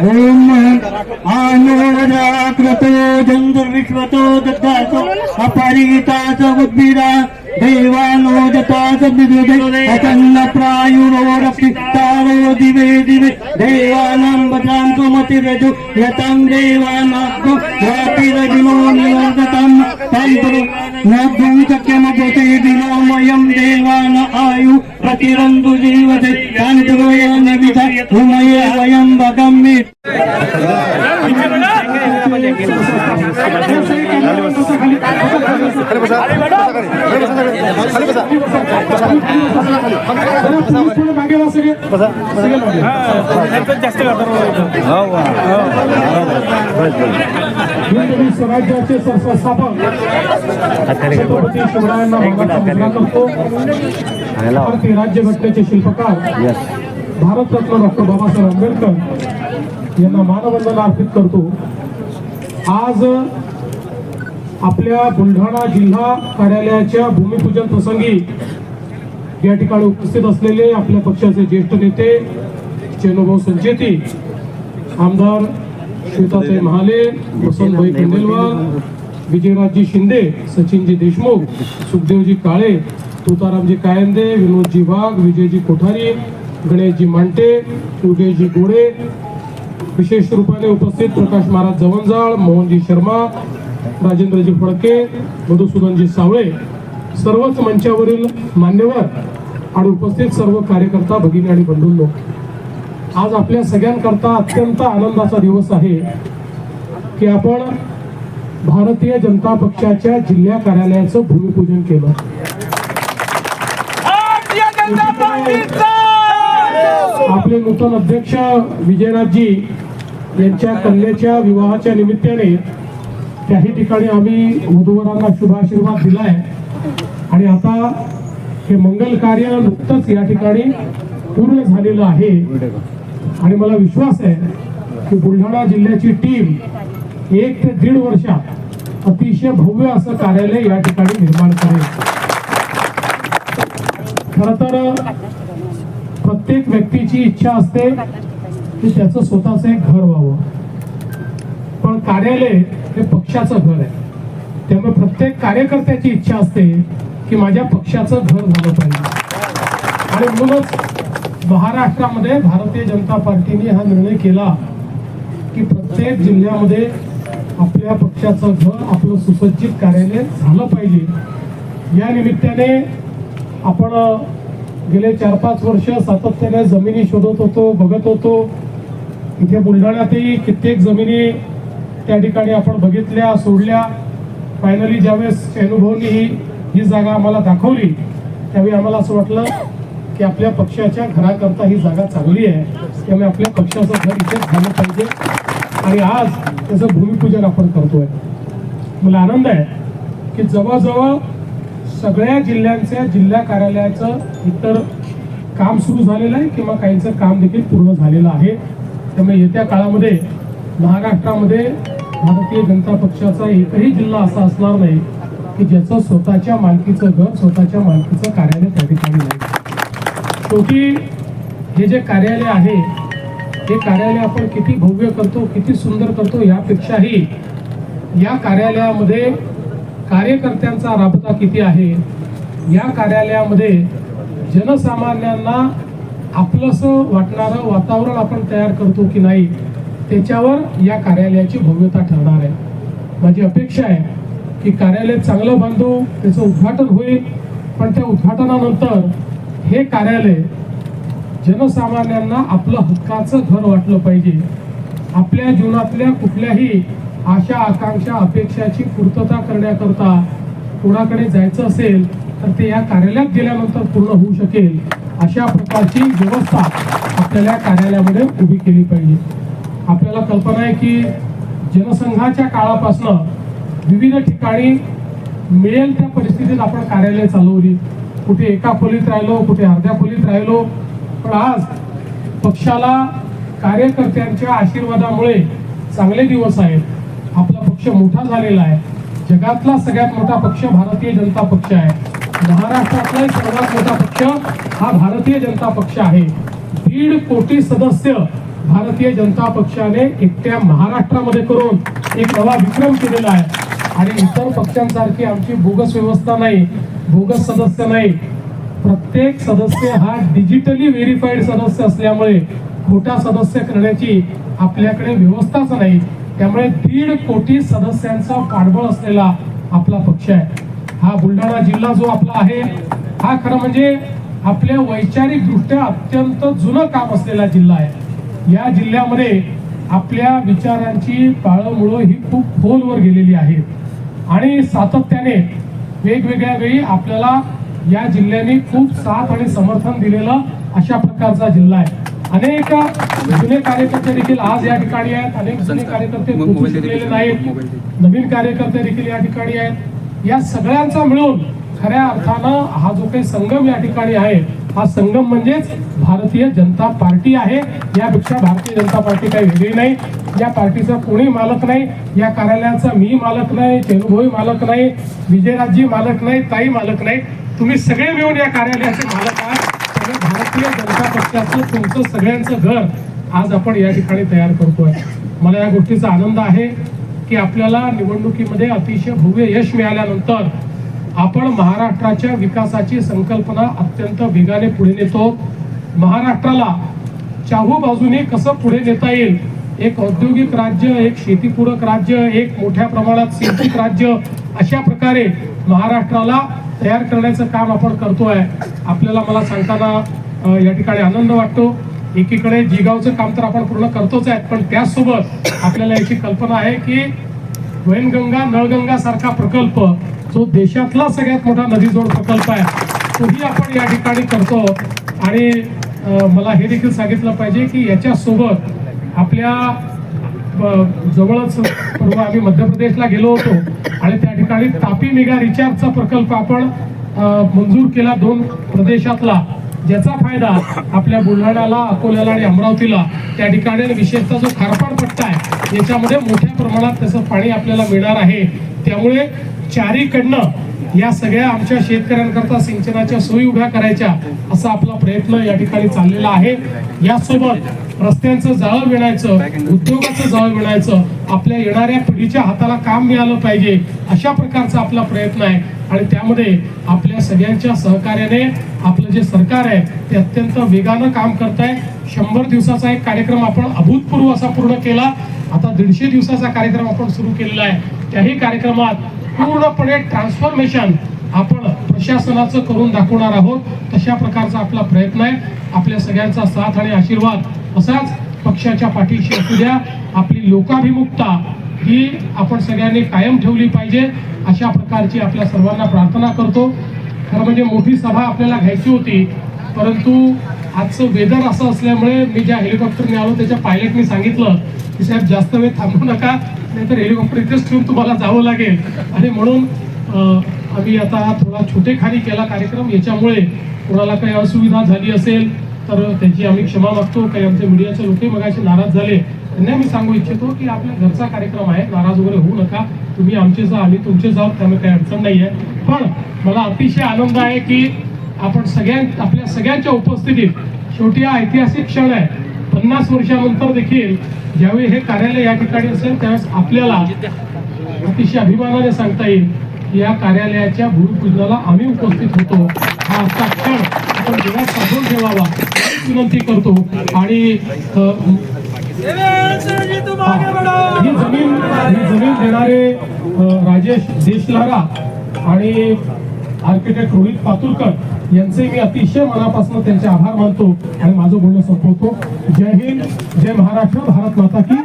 ओम आनोराकृतो जंदुर्विश्वतो दत्तासो अपरितास उद्भिदा देवानो दत्तास विदुदे अतन्न प्रायुरोरक्षितारो दिवे दिवे देवानां वचान्तु मतिरजु यतं देवानाको वातिरजिनो निवर्ततं तन्तु न भूचक्यमभूते दिनोमयं देवान आयु గతిరందు జీవశక్త్యాన్ని దుర్వయాన్నిత ఉమయే వయం వగమ్మి అరే मागे स्वराज्याचे संस्थापक भारतीय राज्यघटनेचे शिल्पकार भारतरत्न डॉक्टर बाबासाहेब आंबेडकर यांना मानवंदना अर्पित करतो आज आपल्या बुलढाणा जिल्हा कार्यालयाच्या भूमिपूजन प्रसंगी या ठिकाणी उपस्थित असलेले आपल्या पक्षाचे ज्येष्ठ नेते चेनुभाऊ संचेती आमदार श्वेताताई महाले वसंतभाई खंडेलवाल विजयराजजी शिंदे सचिनजी देशमुख सुखदेवजी काळे तुतारामजी कायंदे विनोदजी वाघ विजयजी कोठारी गणेशजी मांटे योगेशजी गोडे विशेष रूपाने उपस्थित प्रकाश महाराज जवंजाळ मोहनजी शर्मा राजेंद्रजी फडके मधुसूदनजी सावळे सर्वच मंचावरील मान्यवर आणि उपस्थित सर्व कार्यकर्ता भगिनी आणि बंधूंनो आज आपल्या सगळ्यांकरता अत्यंत आनंदाचा दिवस आहे की आपण भारतीय जनता पक्षाच्या जिल्हा कार्यालयाचं भूमिपूजन केलं. आपले नूतन अध्यक्ष विजयनाथजी यांच्या कन्याच्या विवाहाच्या निमित्ताने त्याही ठिकाणी आम्ही वधूवरांना शुभाशीर्वाद दिलाय. आणि आता हे मंगल कार्य नुकतंच या ठिकाणी पूर्ण झालेलं आहे. आणि मला विश्वास आहे की बुलढाणा जिल्ह्याची टीम एक ते दीड वर्षात अतिशय भव्य असं कार्यालय या ठिकाणी निर्माण करेल. खर तर प्रत्येक व्यक्तीची इच्छा असते की त्याचं स्वतःचं एक घर व्हावं. पण कार्यालय हे पक्षाचं घर आहे. त्यामुळे प्रत्येक कार्यकर्त्याची इच्छा असते की माझ्या पक्षाचं घर झालं पाहिजे. आणि म्हणूनच महाराष्ट्रामध्ये भारतीय जनता पार्टीने हा निर्णय केला की प्रत्येक जिल्ह्यामध्ये आपल्या पक्षाचं घर आपलं सुसज्जित कार्यालय झालं पाहिजे. या निमित्ताने आपण गेले चार पाच वर्ष सातत्याने जमिनी शोधत होतो बघत होतो. इथे बुलढाण्यातही कित्येक जमिनी त्या ठिकाणी आपण बघितल्या सोडल्या. फायनली ज्यावेळेस अनुभवनी ही ही जागा आम्हाला दाखवली त्यावेळी आम्हाला असं वाटलं की आपल्या पक्षाच्या घराकरता ही जागा चांगली आहे. त्यामुळे आपल्या पक्षाचं घर इथेच झालं पाहिजे. आणि आज त्याचं भूमिपूजन आपण करतोय. मला आनंद आहे की जवळजवळ सगळ्या जिल्ह्यांच्या जिल्हा कार्यालयाचं इतर काम सुरू झालेलं आहे किंवा काहींचं काम देखील पूर्ण झालेलं आहे. त्यामुळे येत्या काळामध्ये महाराष्ट्रामध्ये भारतीय जनता पक्षाचा एकही जिल्हा असा असणार नाही की ज्याचं स्वतःच्या मालकीचं घर स्वतःच्या मालकीचं कार्यालय त्या ठिकाणी नाही. शेवटी हे जे कार्यालय आहे हे कार्यालय आपण किती भव्य करतो किती सुंदर करतो यापेक्षाही या कार्यालयामध्ये कार्यकर्त्यांचा राबता किती आहे या कार्यालयामध्ये जनसामान्यांना आपलंसं वाटणारं वातावरण आपण तयार करतो की नाही त्याच्यावर या कार्यालयाची भव्यता ठरणार आहे. माझी अपेक्षा आहे की कार्यालय चांगलं बांधू त्याचं उद्घाटन होईल. पण त्या उद्घाटनानंतर हे कार्यालय जनसामान्यांना आपलं हक्काचं घर वाटलं पाहिजे. आपल्या जीवनातल्या कुठल्याही आशा आकांक्षा अपेक्षाची पूर्तता करण्याकरता कोणाकडे जायचं असेल तर ते या कार्यालयात गेल्यानंतर पूर्ण होऊ शकेल अशा प्रकारची व्यवस्था आपल्याला कार्यालयामध्ये उभी केली पाहिजे. आपल्याला कल्पना आहे की जनसंघाच्या काळापासनं विविध ठिकाणी मिळेल त्या परिस्थितीत आपण कार्यालय चालवली. कुठे एका खोलीत राहिलो कुठे अर्ध्या खोलीत राहिलो. पण आज पक्षाला कार्यकर्त्यांच्या आशीर्वादामुळे चांगले दिवस आहेत. आपला पक्ष मोठा झालेला आहे. जगातला सगळ्यात मोठा पक्ष भारतीय जनता पक्ष आहे. महाराष्ट्रातला सर्वात मोठा पक्ष हा भारतीय जनता पक्ष आहे. दीड कोटी सदस्य भारतीय जनता पक्षाने एकट्या महाराष्ट्रामध्ये करून एक नवा विक्रम केलेला आहे. आणि इतर पक्षांसारखी आमची बोगस व्यवस्था नाही बोगस सदस्य नाही. प्रत्येक सदस्य हा डिजिटली व्हेरीफाईड सदस्य असल्यामुळे खोटा सदस्य करण्याची आपल्याकडे व्यवस्थाच नाही. त्यामुळे दीड कोटी सदस्यांचा पाठबळ असलेला आपला पक्ष आहे. हा बुलढाणा जिल्हा जो आपला आहे हा खरं म्हणजे आपल्या वैचारिकदृष्ट्या अत्यंत जुनं काम असलेला जिल्हा आहे. या जिल्ह्यामध्ये आपल्या विचारांची पाळंमुळं ही खूप खोलवर गेलेली आहेत. आणि सातत्याने वेगवेगळ्या वेळी आपल्याला या जिल्ह्याने खूप साथ आणि समर्थन दिलेलं अशा प्रकारचा जिल्हा आहे. अनेक जुने कार्यकर्ते देखील आज या ठिकाणी आहेत. अनेक जुने कार्यकर्ते नाहीत. नवीन कार्यकर्ते देखील या ठिकाणी आहेत. या सगळ्यांचा मिळून खऱ्या अर्थानं हा जो काही संगम या ठिकाणी आहे हा संगम म्हणजेच भारतीय जनता पार्टी आहे. यापेक्षा भारतीय जनता पार्टी काही वेगळी नाही. या पार्टीचा कोणी मालक नाही या कार्यालयाचा मी मालक नाही चेनुभाई मालक नाही विजयराजजी मालक नाही ताई मालक नाही. तुम्ही सगळे मिळून या कार्यालयाचे मालक आहात. भारतीय जनता पक्षाचं तुमचं सगळ्यांचं घर आज आपण या ठिकाणी तयार करतोय. मला या गोष्टीचा आनंद आहे की आपल्याला निवडणुकीमध्ये अतिशय भव्य यश मिळाल्यानंतर आपण महाराष्ट्राच्या विकासाची संकल्पना अत्यंत वेगाने पुढे नेतो. महाराष्ट्राला चाहू बाजूने कसं पुढे नेता येईल? एक औद्योगिक राज्य एक शेतीपूरक राज्य एक मोठ्या प्रमाणात शेतीक राज्य अशा प्रकारे महाराष्ट्राला तयार करण्याचं काम आपण करतोय. आपल्याला मला सांगताना या ठिकाणी आनंद वाटतो. एकीकडे जिगावचं काम तर आपण पूर्ण करतोच आहे पण त्याचसोबत आपल्याला याची कल्पना आहे की वैनगंगा नळगंगा सारखा प्रकल्प जो देशातला सगळ्यात मोठा नदीजोड प्रकल्प आहे तोही आपण या ठिकाणी करतो. आणि मला हे देखील सांगितलं पाहिजे की याच्यासोबत आपल्या ब- जवळच पूर्व आम्ही मध्य प्रदेशला गेलो होतो आणि त्या ठिकाणी तापी मेगा रिचार्जचा प्रकल्प आपण मंजूर केला दोन प्रदेशातला. ज्याचा फायदा आपल्या बुलढाण्याला अकोल्याला आणि अमरावतीला त्या ठिकाणी विशेषतः जो खारपाड पट्टा आहे याच्यामध्ये मोठ्या प्रमाणात त्याचं पाणी आपल्याला मिळणार आहे. त्यामुळे चारीकडनं या सगळ्या आमच्या शेतकऱ्यांकरता सिंचनाच्या सोयी उभ्या करायच्या असा आपला प्रयत्न या ठिकाणी चाललेला आहे. यासोबत रस्त्यांचं जाळं विणायचं उद्योगाचं जाळं विणायचं आपल्या येणाऱ्या पिढीच्या हाताला काम मिळालं पाहिजे अशा प्रकारचा आपला प्रयत्न आहे. आणि त्यामध्ये आपल्या सगळ्यांच्या सहकार्याने आपलं जे सरकार आहे ते अत्यंत वेगानं काम करत आहे शंभर दिवसाचा एक कार्यक्रम आपण अभूतपूर्व असा पूर्ण केला. आता दीडशे दिवसाचा कार्यक्रम आपण सुरू केलेला आहे. त्याही कार्यक्रमात पूर्णपणे ट्रान्सफॉर्मेशन आपण प्रशासनाचं करून दाखवणार आहोत. तशा प्रकारचा आपला प्रयत्न आहे. आपल्या सगळ्यांचा साथ आणि आशीर्वाद असाच पक्षाच्या पाठीशी असू द्या. आपली लोकाभिमुखता ही आपण सगळ्यांनी कायम ठेवली पाहिजे. अशा प्रकारची आपल्या सर्वांना प्रार्थना करतो. खरं म्हणजे मोठी सभा आपल्याला घ्यायची होती. परंतु आजचं वेदर असं असल्यामुळे मी ज्या हेलिकॉप्टरने आलो त्याच्या पायलटनी सांगितलं की साहेब जास्त वेळ थांबू नका. नाहीतर हेलिकॉप्टर इथेच ठेवून तुम्हाला जावं लागेल. आणि म्हणून आम्ही आता थोडा छोटेखानी केला कार्यक्रम. याच्यामुळे कोणाला काही असुविधा झाली असेल तर त्याची आम्ही क्षमा मागतो. काही आमचे मीडियाचे लोकही मगाशी नाराज झाले. त्यांना मी सांगू इच्छितो की आपल्या घरचा कार्यक्रम आहे. नाराज वगैरे होऊ नका. तुम्ही आमचे जा आम्ही तुमचे जाऊ त्यामुळे काही अडचण नाही आहे. पण मला अतिशय आनंद आहे की आपण सगळ्यां आपल्या सगळ्यांच्या उपस्थितीत शेवटी हा ऐतिहासिक क्षण आहे. पन्नास वर्षानंतर देखील ज्यावेळी हे कार्यालय या ठिकाणी असेल त्यावेळेस आपल्याला अतिशय अभिमानाने सांगता येईल की या कार्यालयाच्या भूमिपूजनाला आम्ही उपस्थित होतो. हा आजचा क्षण आपण जगात साठवून ठेवावा. विनंती करतो. आणि ही जमीन ही जमीन देणारे राजेश देशलारा आणि आर्किटेक्ट रोहित पातुरकर यांचे मी अतिशय मनापासून त्यांचे आभार मानतो आणि माझं बोलणं संपवतो. जय हिंद जय महाराष्ट्र भारत माता की